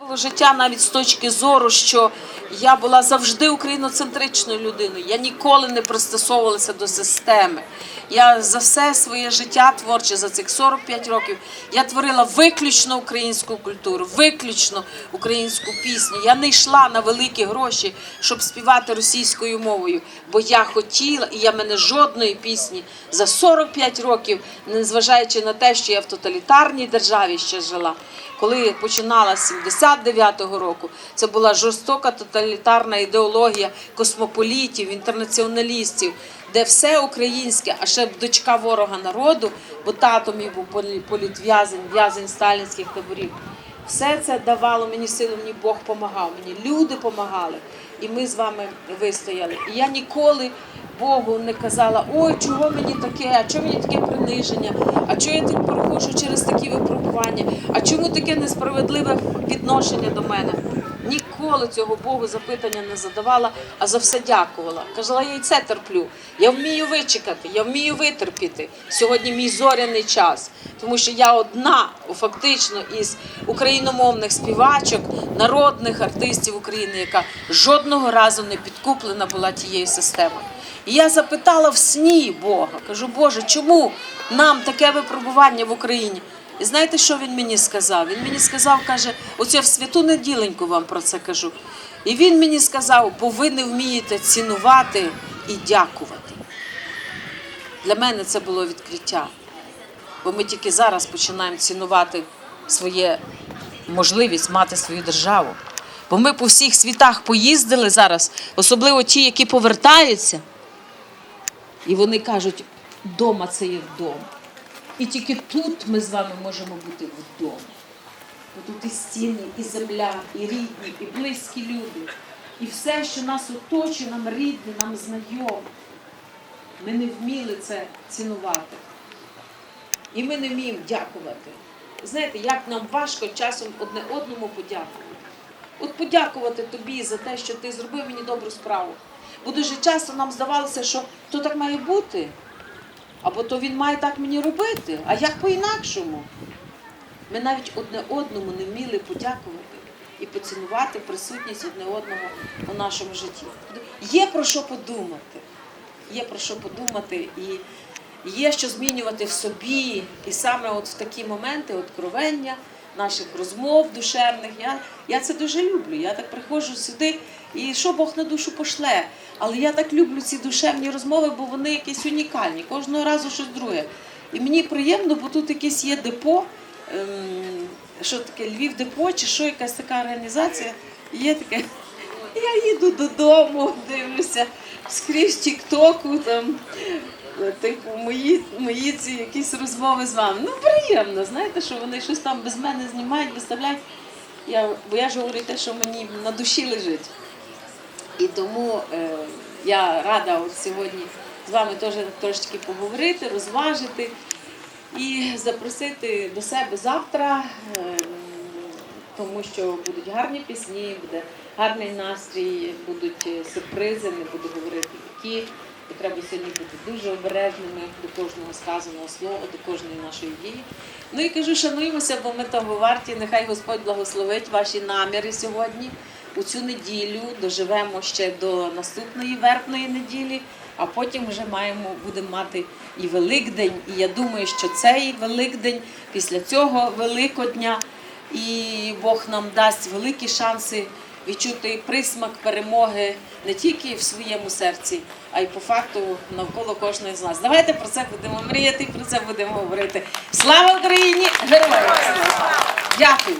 було життя навіть з точки зору, що я була завжди україноцентричною людиною. Я ніколи не пристосовувалася до системи. Я за все своє життя творче, за цих 45 років, я творила виключно українську культуру, виключно українську пісню. Я не йшла на великі гроші, щоб співати російською мовою, бо я хотіла, і я мене жодної пісні за 45 років, незважаючи на те, що я в тоталітарній державі ще жила. Коли починала з 79-го року, це була жорстока тоталітарна ідеологія космополітів, інтернаціоналістів, де все українське, а ще дочка ворога народу, бо тато мій був полі- політв'язень, в'язень сталінських таборів. Все це давало мені силу, мені Бог допомагав, мені люди допомагали, і ми з вами вистояли. І я ніколи Богу не казала, ой, чого мені таке, а чого мені таке приниження, а чого я тут проходжу через такі випробування, а чому таке несправедливе відношення до мене. Ніколи цього Богу запитання не задавала, а за все дякувала. Казала, я і це терплю. Я вмію вичекати, я вмію витерпіти. Сьогодні мій зоряний час, тому що я одна фактично із україномовних співачок, народних артистів України, яка жодного разу не підкуплена була тією системою. І я запитала в сні Бога, кажу, Боже, чому нам таке випробування в Україні? І знаєте, що він мені сказав? Він мені сказав, каже, оце в святу неділеньку вам про це кажу. І він мені сказав, бо ви не вмієте цінувати і дякувати. Для мене це було відкриття. Бо ми тільки зараз починаємо цінувати своє можливість мати свою державу. Бо ми по всіх світах поїздили зараз, особливо ті, які повертаються, і вони кажуть, вдома це є вдома. І тільки тут ми з вами можемо бути вдома. Бо тут і стіни, і земля, і рідні, і близькі люди. І все, що нас оточує, нам рідне, нам знайоме. Ми не вміли це цінувати. І ми не вміємо дякувати. Знаєте, як нам важко часом одне одному подякувати. От подякувати тобі за те, що ти зробив мені добру справу. Бо дуже часто нам здавалося, що то так має бути, або то він має так мені робити, а як по-інакшому. Ми навіть одне одному не вміли подякувати і поцінувати присутність одне одного у нашому житті. Є про що подумати. Є про що подумати і є що змінювати в собі. І саме от в такі моменти откровення наших розмов душевних. Я, я це дуже люблю. Я так приходжу сюди, і що Бог на душу пошле. Але я так люблю ці душевні розмови, бо вони якісь унікальні. Кожного разу щось друге. І мені приємно, бо тут якесь є депо. ем, Що таке Львів депо, чи що якась така організація. Є таке. Я їду додому, дивлюся скрізь Тік-Току, там, типу, мої, мої ці якісь розмови з вами. Ну, приємно, знаєте, що вони щось там без мене знімають, виставляють. Я, бо я ж говорю те, що мені на душі лежить. І тому е, я рада от сьогодні з вами теж трошечки поговорити, розважити і запросити до себе завтра, е, тому що будуть гарні пісні, буде гарний настрій, будуть е, сюрпризи, не буду говорити які. І треба сьогодні бути дуже обережними до кожного сказаного слова, до кожної нашої дії. Ну і кажу, шануємося, бо ми того варті. Нехай Господь благословить ваші наміри сьогодні. У цю неділю доживемо ще до наступної вербної неділі, а потім вже маємо, будемо мати і Великдень. І я думаю, що цей Великдень після цього Великодня, і Бог нам дасть великі шанси відчути присмак перемоги не тільки в своєму серці, а й по факту навколо кожної з нас. Давайте про це будемо мріяти, про це будемо говорити. Слава Україні! Героям! Дякую!